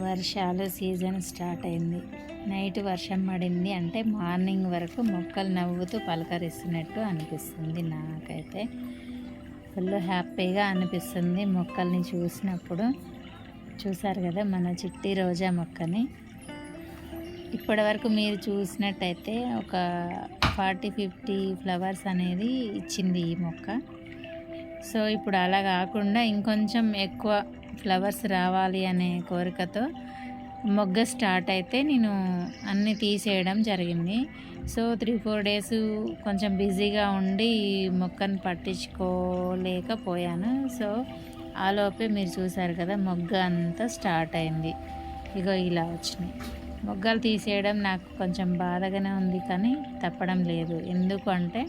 వర్షాలు season start అయింది. Night వర్షం పడింది అంటే మార్నింగ్ వరకు మొక్కలు నవ్వుతూ పలకరిస్తున్నట్టు అనిపిస్తుంది నాకైతే. ఫుల్ హ్యాపీగా అనిపిస్తుంది మొక్కల్ని చూసినప్పుడు. చూసారు కదా మన చిట్టి రోజా మొక్కని. ఇప్పటి వరకు మీరు చూసినట్టయితే ఒక ఫార్టీ ఫిఫ్టీ ఫ్లవర్స్ అనేది ఇచ్చింది ఈ మొక్క. సో ఇప్పుడు అలా కాకుండా ఇంకొంచెం ఎక్కువ ఫ్లవర్స్ రావాలి అనే కోరికతో మొగ్గ స్టార్ట్ అయితే నేను అన్నీ తీసేయడం జరిగింది. సో త్రీ ఫోర్ డేస్ కొంచెం బిజీగా ఉండి ఈ మొక్కను పట్టించుకోలేకపోయాను. సో ఆలోపే మీరు చూసారు కదా మొగ్గ అంతా స్టార్ట్ అయింది. ఇగో ఇలా వచ్చినాయి. మొగ్గలు తీసేయడం నాకు కొంచెం బాధగానే ఉంది కానీ తప్పడం లేదు. ఎందుకంటే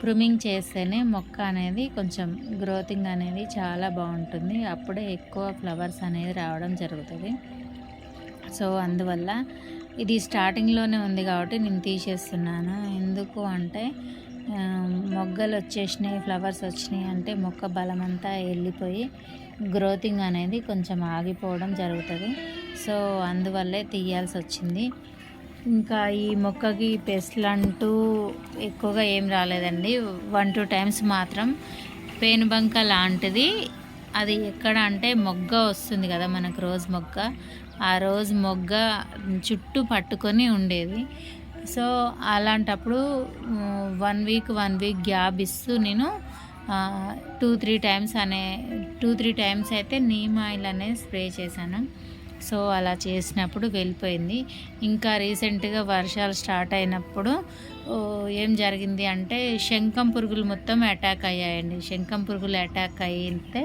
ప్రూమింగ్ చేస్తేనే మొక్క అనేది కొంచెం గ్రోతింగ్ అనేది చాలా బాగుంటుంది. అప్పుడే ఎక్కువ ఫ్లవర్స్ అనేది రావడం జరుగుతుంది. సో అందువల్ల ఇది స్టార్టింగ్లోనే ఉంది కాబట్టి నేను తీసేస్తున్నాను. ఎందుకు అంటే మొగ్గలు వచ్చేసినాయి ఫ్లవర్స్ వచ్చినాయి అంటే మొక్క బలమంతా వెళ్ళిపోయి గ్రోతింగ్ అనేది కొంచెం ఆగిపోవడం జరుగుతుంది. సో అందువల్లే తీయాల్సి వచ్చింది. ఇంకా ఈ మొక్కకి పెస్ట్లు అంటూ ఎక్కువగా ఏం రాలేదండి. వన్ టూ టైమ్స్ మాత్రం పేనుబంక లాంటిది. అది ఎక్కడ అంటే మొగ్గ వస్తుంది కదా మనకు రోజు మొగ్గ. ఆ రోజు మొగ్గ చుట్టూ పట్టుకొని ఉండేది. సో అలాంటప్పుడు one week one week gap ఇస్తూ నేను టూ త్రీ టైమ్స్ అనే టూ త్రీ టైమ్స్ అయితే నీమ్ ఆయిల్ అనేది స్ప్రే చేశాను. సో అలా చేసినప్పుడు వెళ్ళిపోయింది. ఇంకా రీసెంట్గా వర్షాలు స్టార్ట్ అయినప్పుడు ఏం జరిగింది అంటే శంఖం పురుగులు మొత్తం అటాక్ అయ్యాయండి. శంఖం పురుగులు అటాక్ అయితే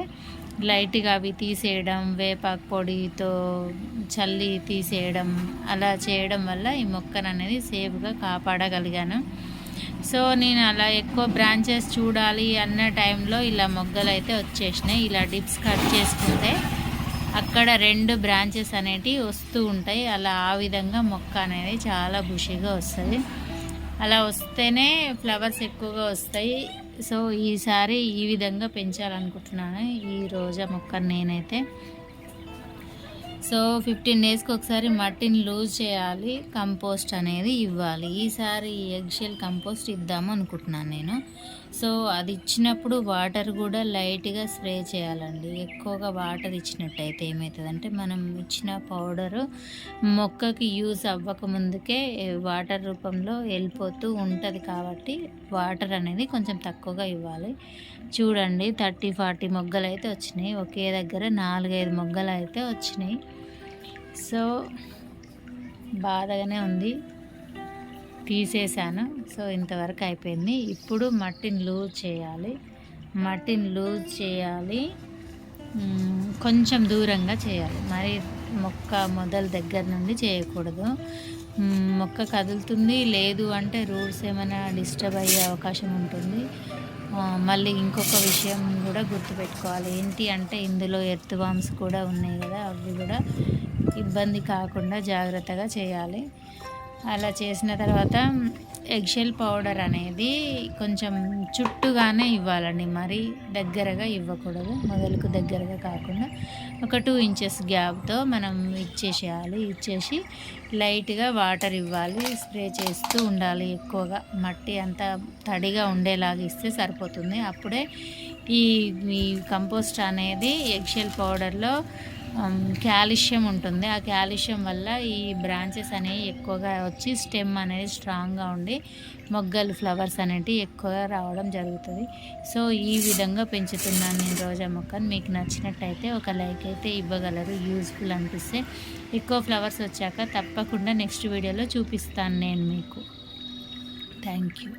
లైట్గా అవి తీసేయడం వేపాకు పొడితో చల్లి తీసేయడం అలా చేయడం వల్ల ఈ మొక్కను అనేది సేఫ్గా కాపాడగలిగాను. సో నేను అలా ఎక్కువ బ్రాంచెస్ చూడాలి అన్న టైంలో ఇలా మొగ్గలు అయితే వచ్చేసినాయి. ఇలా డిప్స్ కట్ చేసుకుంటే అక్కడ రెండు బ్రాంచెస్ అనేటివి వస్తూ ఉంటాయి. అలా ఆ విధంగా మొక్క అనేది చాలా బుషిగా వస్తుంది. అలా వస్తేనే ఫ్లవర్స్ ఎక్కువగా వస్తాయి. సో ఈసారి ఈ విధంగా పెంచాలనుకుంటున్నాను ఈ రోజా మొక్కను నేనైతే. సో ఫిఫ్టీన్ డేస్కి ఒకసారి మట్టిని లూజ్ చేయాలి. కంపోస్ట్ అనేది ఇవ్వాలి. ఈసారి ఎగ్షెల్ కంపోస్ట్ ఇద్దాము అనుకుంటున్నాను నేను. సో అది ఇచ్చినప్పుడు వాటర్ కూడా లైట్గా స్ప్రే చేయాలండి. ఎక్కువగా వాటర్ ఇచ్చినట్టయితే ఏమవుతుందంటే మనం ఇచ్చిన పౌడరు మొక్కకి యూజ్ అవ్వక ముందుకే వాటర్ రూపంలో వెళ్ళిపోతూ ఉంటుంది కాబట్టి వాటర్ అనేది కొంచెం తక్కువగా ఇవ్వాలి. చూడండి థర్టీ ఫార్టీ మొగ్గలు అయితే వచ్చినాయి. ఒకే దగ్గర నాలుగైదు మొగ్గలు అయితే వచ్చినాయి. సో బాధగానే ఉంది. తీసేసాను సో ఇంతవరకు అయిపోయింది. ఇప్పుడు మట్టిని లూజ్ చేయాలి. మట్టిని లూజ్ చేయాలి. కొంచెం దూరంగా చేయాలి. మరి మొక్క మొదల దగ్గర నుండి చేయకూడదు. మొక్క కదులుతుంది. లేదు అంటే రూట్స్ ఏమైనా డిస్టర్బ్ అయ్యే అవకాశం ఉంటుంది. మళ్ళీ ఇంకొక విషయం కూడా గుర్తుపెట్టుకోవాలి. ఏంటి అంటే ఇందులో ఎర్త్ బాంబ్స్ కూడా ఉన్నాయి కదా అవి కూడా ఇబ్బంది కాకుండా జాగ్రత్తగా చేయాలి. అలా చేసిన తర్వాత ఎగ్షెల్ పౌడర్ అనేది కొంచెం చుట్టుగానే ఇవ్వాలండి. మరి దగ్గరగా ఇవ్వకూడదు. మొదలకు దగ్గరగా కాకుండా ఒక టూ ఇంచెస్ గ్యాప్తో మనం ఇచ్చేసేయాలి. ఇచ్చేసి లైట్గా వాటర్ ఇవ్వాలి. స్ప్రే చేస్తూ ఉండాలి ఎక్కువగా. మట్టి అంతా తడిగా ఉండేలాగా ఇస్తే సరిపోతుంది. అప్పుడే ఈ ఈ కంపోస్ట్ అనేది ఎగ్షెల్ పౌడర్లో కాల్షియం ఉంటుంది. ఆ కాల్షియం వల్ల ఈ బ్రాంచెస్ అనేవి ఎక్కువగా వచ్చి స్టెమ్ అనేది స్ట్రాంగ్గా ఉండి మొగ్గలు ఫ్లవర్స్ అనేటివి ఎక్కువగా రావడం జరుగుతుంది. సో ఈ విధంగా పెంచుతున్నాను నేను రోజా మొక్కను. మీకు నచ్చినట్టయితే ఒక లైక్ అయితే ఇవ్వగలరు. యూజ్ఫుల్ అనిపిస్తే ఎక్కువ ఫ్లవర్స్ వచ్చాక తప్పకుండా నెక్స్ట్ వీడియోలో చూపిస్తాను నేను మీకు. Thank you.